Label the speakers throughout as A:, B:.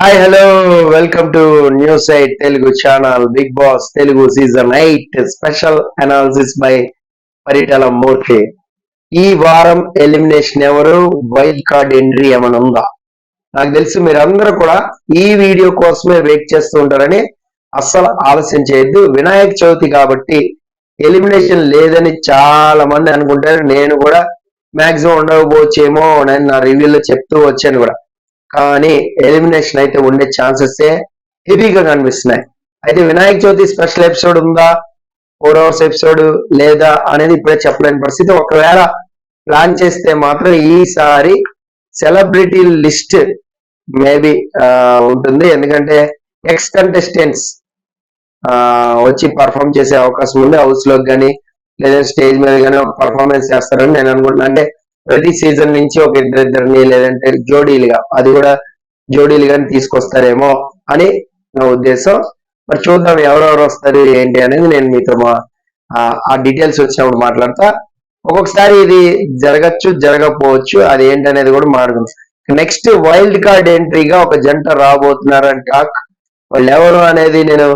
A: Hi hello welcome to news eight Telugu channel big boss Telugu season eight special analysis by Paritala Murthy ఈ వారం elimination ఎవరు? Wild card entry ఏమైనా ఉందా? నాకు తెలిసి మీరందరూ కూడా ఈ వీడియో కోసమే వెయిట్ చేస్తూ ఉంటారని అస్సలు ఆలస్యం చేయొద్దు. వినాయక చవితి కాబట్టి ఎలిమినేషన్ లేదని చాలా మంది అనుకుంటారు. నేను కూడా మాక్సిమం ఉండకపోవచ్చేమో నేను నా రివ్యూలో చెప్తూ వచ్చాను కూడా. కానీ ఎలిమినేషన్ అయితే ఉండే ఛాన్సెస్ హెవీగా కనిపిస్తున్నాయి. అయితే వినాయక చవితి స్పెషల్ ఎపిసోడ్ ఉందా? ఫోర్ అవర్స్ ఎపిసోడ్ లేదా అనేది ఇప్పుడే చెప్పలేని పరిస్థితి. ఒకవేళ ప్లాన్ చేస్తే మాత్రం ఈసారి సెలబ్రిటీ లిస్ట్ మేబీ ఉంటుంది. ఎందుకంటే ఎక్స్ కంటెస్టెంట్స్ వచ్చి పర్ఫామ్ చేసే అవకాశం ఉంది. హౌస్లో కానీ లేదా స్టేజ్ మీద కానీ ఒక పర్ఫార్మెన్స్ చేస్తారని నేను అనుకుంటున్నా. అంటే ప్రతి సీజన్ నుంచి ఒక ఇద్దరిద్దరిని లేదంటే జోడీలుగా అది కూడా జోడీలుగా తీసుకొస్తారేమో అని నా ఉద్దేశం. మరి చూద్దాం ఎవరెవరు వస్తారు ఏంటి అనేది నేను మీతో ఆ- డీటెయిల్స్ వచ్చినప్పుడు మాట్లాడతా. ఒక్కొక్కసారి ఇది జరగచ్చు జరగకపోవచ్చు అది ఏంటి అనేది కూడా మాట్లాడుకుందాం. నెక్స్ట్ వైల్డ్ కార్డ్ ఎంట్రీగా ఒక జంట రాబోతున్నారని టాక్ వాళ్ళు ఎవరు అనేది నేను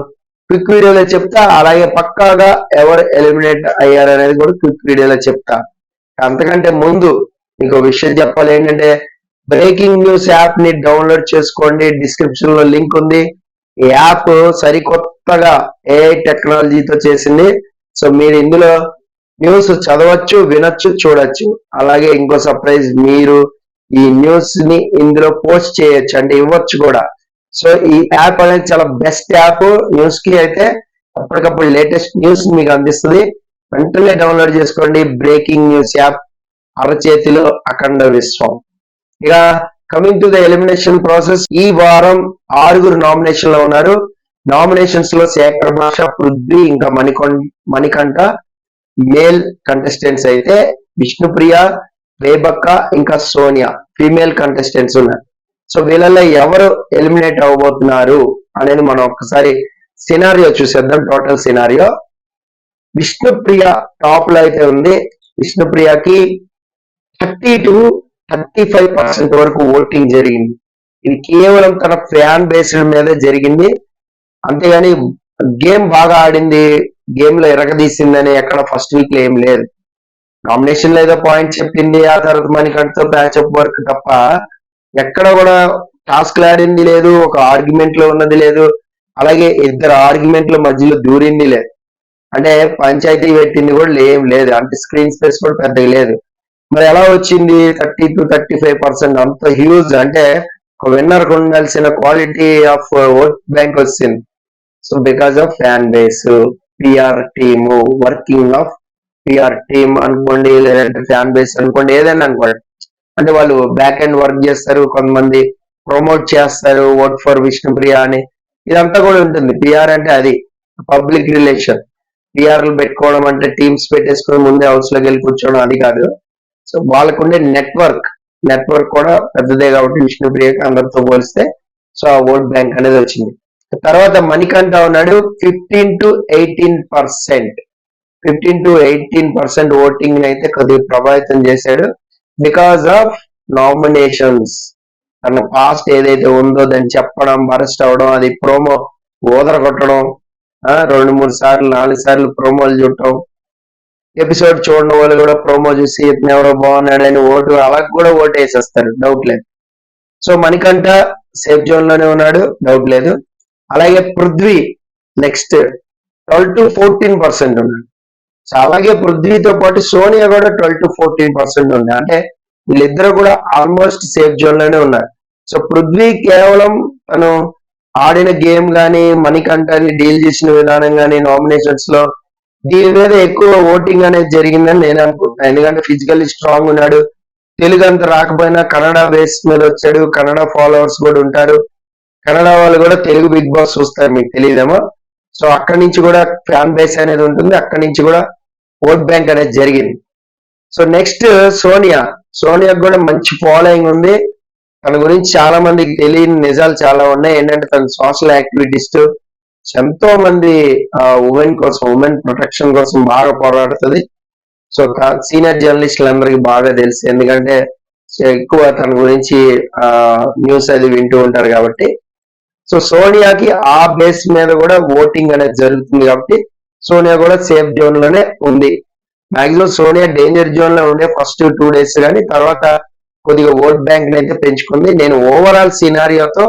A: క్విక్ వీడియోలో చెప్తా అలాగే పక్కాగా ఎవరు ఎలిమినేట్ అయ్యారు అనేది కూడా క్విక్ వీడియోలో చెప్తా. అంతకంటే ముందు మీకు విషయం చెప్పాలి ఏంటంటే బ్రేకింగ్ న్యూస్ యాప్ని డౌన్లోడ్ చేసుకోండి. డిస్క్రిప్షన్లో లింక్ ఉంది. ఈ యాప్ సరికొత్తగా ఏఐ టెక్నాలజీతో చేసింది. సో మీరు ఇందులో న్యూస్ చదవచ్చు వినొచ్చు చూడొచ్చు. అలాగే ఇంకో సర్ప్రైజ్ మీరు ఈ న్యూస్ని ఇందులో పోస్ట్ చేయొచ్చు అంటే ఇవ్వచ్చు కూడా. సో ఈ యాప్ అనేది చాలా బెస్ట్ యాప్. న్యూస్కి అయితే అప్పటికప్పుడు లేటెస్ట్ న్యూస్ మీకు అందిస్తుంది. వెంటనే డౌన్లోడ్ చేసుకోండి. బ్రేకింగ్ న్యూస్ యాప్ అరచేతిలో అఖండ విశ్వం. ఇక coming to the elimination process ఈ వారం ఆరుగురు నామినేషన్లో ఉన్నారు. నామినేషన్స్లో శేఖర్ భాష పృథ్వీ ఇంకా మణికొండ మణికంఠ మేల్ కంటెస్టెంట్స్ అయితే విష్ణుప్రియ రేబక్క ఇంకా సోనియా ఫీమేల్ కంటెస్టెంట్స్ ఉన్నారు. సో వీళ్ళల్లో ఎవరు ఎలిమినేట్ అవ్వబోతున్నారు అనేది మనం ఒక్కసారి సినారియో చూసేద్దాం. టోటల్ సినారియో విష్ణుప్రియ టాప్లో అయితే ఉంది. విష్ణుప్రియకి thirty to thirty five percent వరకు ఓటింగ్ జరిగింది. ఇది కేవలం తన ఫ్యాన్ బేస్ మీద జరిగింది. అంతేగాని గేమ్ బాగా ఆడింది గేమ్లో ఎరగదీసిందని ఎక్కడ ఫస్ట్ వీక్లో ఏం లేదు. నామినేషన్లో ఏదో పాయింట్ చెప్పింది ఆ తర్వాత మనకంటూ ప్యాచప్ వర్క్ తప్ప ఎక్కడ కూడా టాస్క్ ఆడింది లేదు ఒక ఆర్గ్యుమెంట్లో ఉన్నది లేదు. అలాగే ఇద్దరు ఆర్గ్యుమెంట్ల మధ్యలో దూరింది లేదు. అంటే పంచాయతీ పెట్టింది కూడా ఏం లేదు. అంటే స్క్రీన్ స్పేస్ కూడా పెద్దగా లేదు. మరి ఎలా వచ్చింది? Thirty to thirty five percent అంత హ్యూజ్ అంటే ఒక విన్నర్ ఉండాల్సిన క్వాలిటీ ఆఫ్ ఓట్ బ్యాంక్ వచ్చింది. So because of fan base PR team working of PR team అనుకోండి లేదంటే ఫ్యాన్ బేస్ అనుకోండి ఏదైనా అనుకోండి. అంటే వాళ్ళు బ్యాక్ అండ్ వర్క్ చేస్తారు కొంతమంది ప్రమోట్ చేస్తారు ఓట్ ఫర్ విష్ణుప్రియ అని. ఇదంతా కూడా ఉంటుంది. పిఆర్ అంటే అది పబ్లిక్ రిలేషన్ పిఆర్లు పెట్టుకోవడం అంటే టీమ్స్ పెట్టేసుకుని ముందే హౌస్లోకి వెళ్ళి కూర్చోవడం అది కాదు. సో వాళ్ళకుండే నెట్వర్క్ నెట్వర్క్ కూడా పెద్దదే కాబట్టి విష్ణుప్రియకి అందరితో పోలిస్తే. సో ఆ ఓట్ బ్యాంక్ అనేది వచ్చింది. తర్వాత మణికంఠ ఉన్నాడు fifteen to eighteen percent. Fifteen to eighteen percent voting అయితే కొద్దిగా ప్రభావితం చేశాడు. Because of nominations. తన పాస్ట్ ఏదైతే ఉందో దాన్ని చెప్పడం అరెస్ట్ అవ్వడం అది ప్రోమో ఓదర కొట్టడం రెండు మూడు సార్లు నాలుగు సార్లు ప్రోమోలు చూడటం. ఎపిసోడ్ చూడడం వాళ్ళు కూడా ప్రోమో చూసి ఇతను ఎవరో బాగున్నాడని ఓటు అలా కూడా ఓటు వేసేస్తారు డౌట్ లేదు. సో మణికంఠ సేఫ్ జోన్లోనే ఉన్నాడు డౌట్ లేదు. అలాగే Prithvi next twelve to fourteen percent ఉన్నాడు. సో అలాగే పృథ్వీతో పాటు సోనియా కూడా ట్వెల్వ్ టు ఫోర్టీన్ పర్సెంట్ ఉంది. అంటే వీళ్ళిద్దరు కూడా ఆల్మోస్ట్ సేఫ్ జోన్లోనే ఉన్నారు. సో పృథ్వీ కేవలం తను ఆడిన గేమ్ గానీ మణికంఠని డీల్ చేసిన విధానం గానీ నామినేషన్స్లో దీని మీద ఎక్కువ ఓటింగ్ అనేది జరిగిందని నేను అనుకుంటున్నాను ఎందుకంటే ఫిజికల్లీ స్ట్రాంగ్ ఉన్నాడు. తెలుగు అంత రాకపోయినా కన్నడ బేస్ మీద వచ్చాడు. కన్నడ ఫాలోవర్స్ కూడా ఉంటారు. కన్నడ వాళ్ళు కూడా తెలుగు బిగ్ బాస్ చూస్తారు మీకు తెలియదేమో? సో అక్కడి నుంచి కూడా ఫ్యాన్ బేస్ అనేది ఉంటుంది. అక్కడి నుంచి కూడా ఓట్ బ్యాంక్ అనేది జరిగింది. So next Sonia. సోనియాకి కూడా మంచి ఫాలోయింగ్ ఉంది. తన గురించి చాలా మందికి తెలియని నిజాలు చాలా ఉన్నాయి. ఏంటంటే తన సోషల్ యాక్టివిటీస్ ఎంతో మంది ఉమెన్ కోసం ఉమెన్ ప్రొటెక్షన్ కోసం బాగా పోరాడుతుంది. సో సీనియర్ జర్నలిస్టులు అందరికి బాగా తెలుసు. ఎందుకంటే ఎక్కువ తన గురించి న్యూస్ అది వింటూ ఉంటారు కాబట్టి. సో సోనియాకి ఆ బేస్ మీద కూడా ఓటింగ్ అనేది జరుగుతుంది కాబట్టి సోనియా కూడా సేఫ్ జోన్లోనే ఉంది. మాక్సిమం సోనియా డేంజర్ జోన్లో ఉండే ఫస్ట్ టూ డేస్ కానీ తర్వాత కొద్దిగా ఓట్ బ్యాంక్ అయితే పెంచుకుంది. నేను ఓవరాల్ సినారియోతో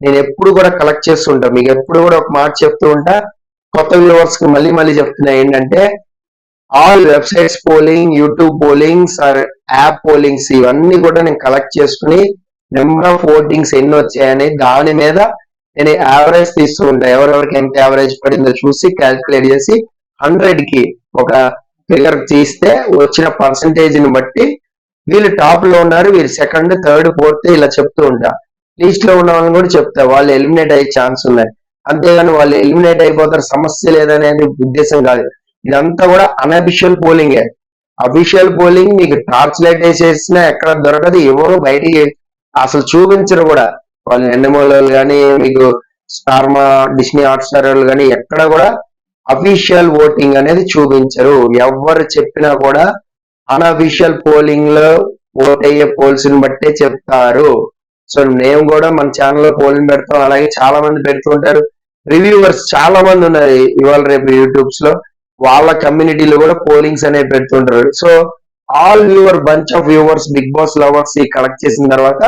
A: నేను ఎప్పుడు కూడా కలెక్ట్ చేస్తుంటా మీకు ఎప్పుడు కూడా ఒక మాట చెప్తూ ఉంటా. కొత్త వ్యూవర్స్కి మళ్ళీ మళ్ళీ చెప్తున్నా ఏంటంటే all websites polling YouTube pollings or app pollings ఇవన్నీ కూడా నేను కలెక్ట్ చేసుకుని నెంబర్ ఆఫ్ ఓటింగ్స్ ఎన్ని వచ్చాయని దాని మీద నేను యావరేజ్ తీస్తూ ఉంటా. ఎవరెవరికి ఎంత యావరేజ్ పడిందో చూసి క్యాల్కులేట్ చేసి హండ్రెడ్కి ఒక ఫిగర్ తీస్తే వచ్చిన పర్సంటేజ్ని బట్టి వీళ్ళు టాప్లో ఉన్నారు వీరు సెకండ్ థర్డ్ ఫోర్త్ ఇలా చెప్తూ ఉంటా లీస్ట్లో ఉన్న వాళ్ళని కూడా చెప్తా వాళ్ళు ఎలిమినేట్ అయ్యే ఛాన్స్ ఉన్నాయి. అంతేగాని వాళ్ళు ఎలిమినేట్ అయిపోతారు సమస్య లేదనేది ఉద్దేశం కాదు. ఇదంతా కూడా అనఫిషియల్ పోలింగ్ అఫీషియల్ పోలింగ్ మీకు టార్చ్ లైట్ వేసేసినా ఎక్కడ దొరకదు ఎవరు బయటికి అసలు చూపించరు కూడా. వాళ్ళు ఎన్నెమోల్ కానీ మీకు స్టార్మా డిస్నీ హాట్స్టార్ వాళ్ళు కానీ ఎక్కడ కూడా అఫీషియల్ ఓటింగ్ అనేది చూపించరు. ఎవరు చెప్పినా కూడా అన్అఫీషియల్ పోలింగ్లో ఓట్ అయ్యే పోల్స్ని బట్టే చెప్తారు. సో మేము కూడా మన ఛానల్లో పోలింగ్ పెడతాం. అలాగే చాలా మంది పెడుతుంటారు రివ్యూవర్స్ చాలా మంది ఉన్నారు ఇవాళ రేపు యూట్యూబ్స్లో. వాళ్ళ కమ్యూనిటీలో కూడా పోలింగ్స్ అనేవి పెడుతుంటారు so all viewer bunch of viewers big boss lovers ఈ కలెక్ట్ చేసిన తర్వాత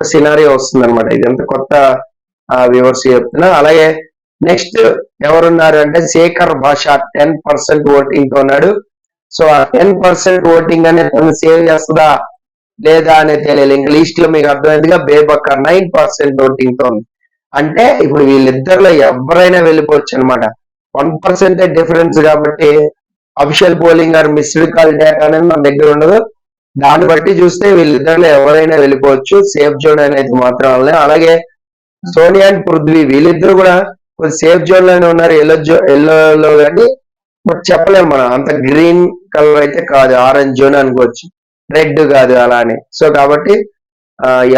A: సినారియో వస్తుంది అనమాట ఇదంతా కొత్త వ్యూవర్స్ చెప్తున్నా. అలాగే నెక్స్ట్ ఎవరున్నారు అంటే శేఖర్ భాష టెన్ పర్సెంట్ ఓటింగ్తో ఉన్నాడు. సో ఆ టెన్ పర్సెంట్ ఓటింగ్ అనేది తను సేవ్ చేస్తుందా? లేదా అనేది తెలియదు. ఇంకా లిస్ట్లో మీకు అర్థమైందిగా బేబక్క నైన్ పర్సెంట్ ఓటింగ్తో ఉంది. అంటే ఇప్పుడు వీళ్ళిద్దరిలో ఎవరైనా వెళ్ళిపోవచ్చు అనమాట వన్ పర్సెంట్ డిఫరెన్స్ కాబట్టి official polling or missed call data అనేది మన దగ్గర ఉండదు. దాన్ని బట్టి చూస్తే వీళ్ళిద్దరిలో ఎవరైనా వెళ్ళిపోవచ్చు. సేఫ్ జోన్ అనేది మాత్రం అలాగే సోనియా అండ్ పృథ్వీ వీళ్ళిద్దరు కూడా సేఫ్ జోన్లోనే ఉన్నారు. ఎల్లో జో ఎల్లోలో కానీ మరి చెప్పలేము మనం. అంత గ్రీన్ కలర్ అయితే కాదు. ఆరెంజ్ జోన్ అనుకోవచ్చు. రెడ్ కాదు అలా అని సో కాబట్టి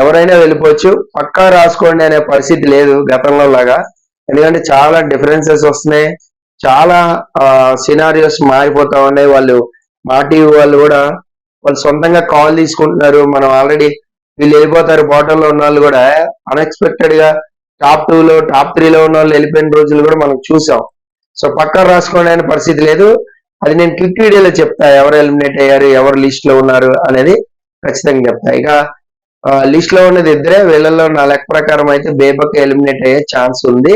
A: ఎవరైనా వెళ్ళిపోవచ్చు. పక్కా రాసుకోండి అనే పరిస్థితి లేదు గతంలో లాగా. ఎందుకంటే చాలా డిఫరెన్సెస్ వస్తున్నాయి. చాలా సినారియోస్ మారిపోతా ఉన్నాయి. వాళ్ళు మా టీవీ వాళ్ళు కూడా వాళ్ళు సొంతంగా కాల్ తీసుకుంటున్నారు. మనం ఆల్రెడీ వీళ్ళు వెళ్ళిపోతారు బాటంలో ఉన్న వాళ్ళు కూడా. అన్ఎక్స్పెక్టెడ్గా టాప్ టూ లో టాప్ త్రీ లో ఉన్న వాళ్ళు వెళ్ళిపోయిన రోజులు కూడా మనం చూసాం. సో పక్కన రాసుకోండి అనే పరిస్థితి లేదు. అది నేను క్లిక్ వీడియోలో చెప్తా ఎవరు ఎలిమినేట్ అయ్యారు ఎవరు లిస్ట్లో ఉన్నారు అనేది ఖచ్చితంగా చెప్తా. ఇక లిస్ట్లో ఉన్నది ఇద్దరే వీళ్ళలో నా లెక్క ప్రకారం అయితే బేబక్క ఎలిమినేట్ అయ్యే ఛాన్స్ ఉంది.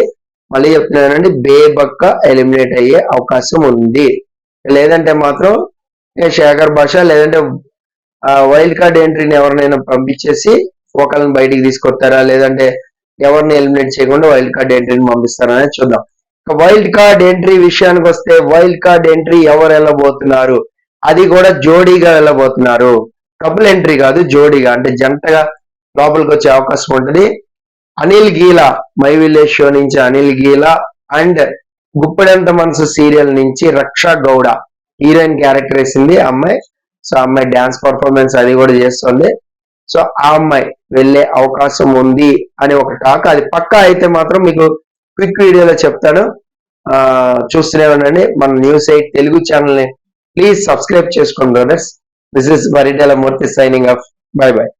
A: మళ్ళీ చెప్తున్నానండి బేబక్క ఎలిమినేట్ అయ్యే అవకాశం ఉంది. లేదంటే మాత్రం శేఖర్ భాష లేదంటే వైల్డ్ కార్డ్ ఎంట్రీని ఎవరినైనా పంపించేసి ఒకళ్ళని బయటికి తీసుకొస్తారా? లేదంటే ఎవరిని ఎలిమినేట్ చేయకుండా వైల్డ్ కార్డ్ ఎంట్రీని పంపిస్తారా అనేది చూద్దాం. వైల్డ్ కార్డ్ ఎంట్రీ విషయానికి వస్తే వైల్డ్ కార్డ్ ఎంట్రీ ఎవరు వెళ్ళబోతున్నారు? అది కూడా జోడీగా వెళ్ళబోతున్నారు. కపుల్ ఎంట్రీ కాదు జోడీగా. అంటే జంటగా లోపలికి వచ్చే అవకాశం ఉంటుంది. Anil Geela my village show నుంచి అనిల్ గీలా అండ్ గుప్పెడంత మనసు సీరియల్ నుంచి రక్ష గౌడ. హీరోయిన్ క్యారెక్టర్ వేసింది ఆ అమ్మాయి. సో అమ్మాయి డాన్స్ పర్ఫార్మెన్స్ అది కూడా చేస్తుంది. సో ఆ అమ్మాయి వెళ్ళే అవకాశం ఉంది అని ఒక టాక్. అది పక్కా అయితే మాత్రం మీకు క్విక్ వీడియోలో చెప్తాను. ఆ చూస్తూనే ఉండండి. మన న్యూస్ ఎయిట్ తెలుగు ఛానల్ని ప్లీజ్ సబ్స్క్రైబ్ చేసుకోండి brothers. This is Paritala Murthy signing off bye bye